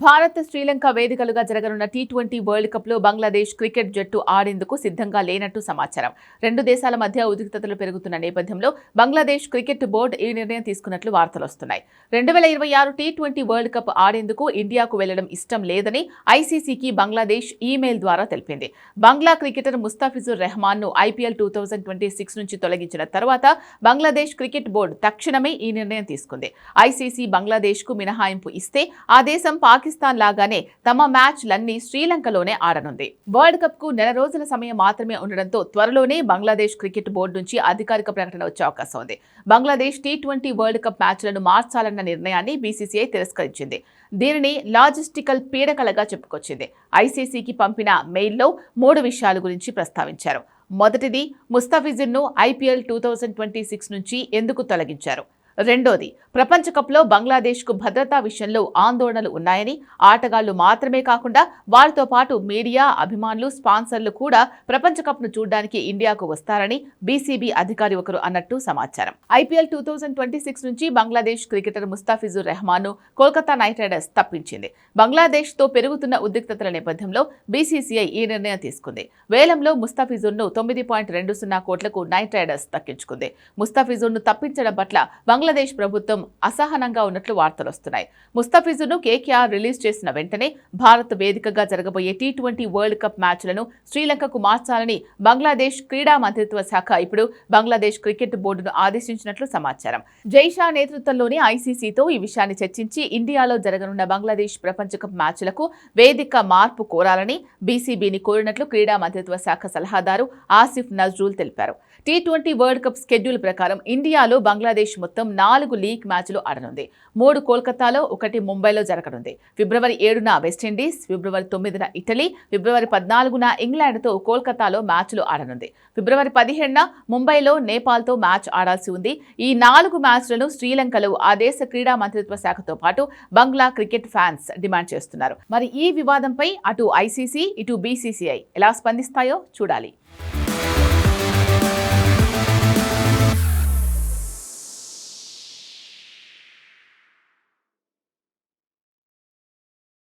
భారత్ శ్రీలంక వేదికలుగా జరగనున్న tea twenty world కప్లో Bangladesh cricket జట్టు ఆడేందుకు సిద్ధంగా లేనట్టు సమాచారం. రెండు దేశాల మధ్య ఉద్రిక్తతలు పెరుగుతున్న నేపథ్యంలో బంగ్లాదేశ్ క్రికెట్ బోర్డు ఈ నిర్ణయం తీసుకున్నట్లు వార్తలు వస్తున్నాయి రెండు వేల ఇరవై ఆరు టీ ట్వంటీ వరల్డ్ కప్ ఆడేందుకు ఇండియాకు వెళ్ళడం ఇష్టం లేదని ఐసీసీకి బంగ్లాదేశ్ ఈమెయిల్ ద్వారా తెలిపింది. Bangla cricketer Mustafizur రెహమాన్ను IPL two thousand twenty six నుంచి తొలగించిన తర్వాత బంగ్లాదేశ్ క్రికెట్ బోర్డు తక్షణమే ఈ నిర్ణయం తీసుకుంది. ఐసీసీ బంగ్లాదేశ్కు మినహాయింపు ఇస్తే ఆ దేశం పాకిస్తాన్ పాకిస్తాన్ లాగానే తమ మ్యాచ్లన్నీ శ్రీలంకలోనే ఆడనుంది. వరల్డ్ కప్కు నెల రోజుల సమయం మాత్రమే ఉండడంతో త్వరలోనే బంగ్లాదేశ్ క్రికెట్ బోర్డు నుంచి అధికారిక ప్రకటన వచ్చే అవకాశం ఉంది. Bangladesh T twenty World Cup మ్యాచ్లను మార్చాలన్న నిర్ణయాన్ని బీసీసీఐ తిరస్కరించింది. దీనిని లాజిస్టికల్ పీడకలగా చెప్పుకొచ్చింది. ఐసీసీకి పంపిన మెయిల్లో మూడు విషయాల గురించి ప్రస్తావించారు. మొదటిది ముస్తాఫిజిన్ను IPL two thousand twenty six నుంచి ఎందుకు తొలగించారు? రెండోది ప్రపంచకప్లో బంగ్లాదేశ్కు భద్రతా విషయంలో ఆందోళనలు ఉన్నాయని ఆటగాళ్ళు మాత్రమే కాకుండా వారితో పాటు మీడియా అభిమానులు స్పాన్సర్లు కూడా ప్రపంచ కప్ను చూడడానికి ఇండియాకు వస్తారని బీసీబీ అధికారి ఒకరు అన్నట్టు సమాచారం. IPL two thousand twenty six నుంచి బంగ్లాదేశ్ క్రికెటర్ ముస్తాఫిజుర్ రెహమాన్ను కోల్కతా నైట్ రైడర్స్ తప్పించింది. బంగ్లాదేశ్తో పెరుగుతున్న ఉద్రిక్తతల నేపథ్యంలో బీసీసీఐ ఈ నిర్ణయం తీసుకుంది. వేలంలో ముస్తాఫిజుర్ను తొమ్మిది పాయింట్ రెండు సున్నా కోట్లకు నైట్ రైడర్స్ దక్కించుకుంది. ముస్తాఫిజుర్ను తప్పించడం పట్ల బంగ్లాదేశ్ ప్రభుత్వం అసహనంగా ఉన్నట్లు వార్తలు వస్తున్నాయి. ముస్తఫిజును కేకేఆర్ రిలీజ్ చేసిన వెంటనే భారత్ వేదికగా జరగబోయే టీ ట్వంటీ వరల్డ్ కప్ మ్యాచ్లను శ్రీలంకకు మార్చాలని బంగ్లాదేశ్ క్రీడా మంత్రిత్వ శాఖ ఇప్పుడు బంగ్లాదేశ్ క్రికెట్ బోర్డును ఆదేశించినట్లు సమాచారం. జైషా నేతృత్వంలోని ఐసీసీతో ఈ విషయాన్ని చర్చించి ఇండియాలో జరగనున్న బంగ్లాదేశ్ ప్రపంచ కప్ మ్యాచ్లకు వేదిక మార్పు కోరాలని బీసీబీని కోరినట్లు క్రీడా మంత్రిత్వ శాఖ సలహాదారు ఆసిఫ్ నజ్రూల్ తెలిపారు. T twenty World Cup schedule ప్రకారం ఇండియాలో బంగ్లాదేశ్ మొత్తం నాలుగు లీగ్ మ్యాచ్లు ఆడనుంది. మూడు కోల్కతాలో ఒకటి ముంబైలో జరగనుంది. ఫిబ్రవరి ఏడున వెస్టిండీస్ ఫిబ్రవరి తొమ్మిదిన ఇటలీ ఫిబ్రవరి పద్నాలుగున ఇంగ్లాండ్తో కోల్కతాలో మ్యాచ్లు ఆడనుంది. ఫిబ్రవరి పదిహేడున ముంబైలో నేపాల్తో మ్యాచ్ ఆడాల్సి ఉంది. ఈ నాలుగు మ్యాచ్లను శ్రీలంకలో ఆ దేశ క్రీడా మంత్రిత్వ శాఖతో పాటు బంగ్లా క్రికెట్ ఫ్యాన్స్ డిమాండ్ చేస్తున్నారు. మరి ఈ వివాదంపై అటు ఐసీసీ ఇటు బీసీసీఐ ఎలా స్పందిస్తాయో చూడాలి.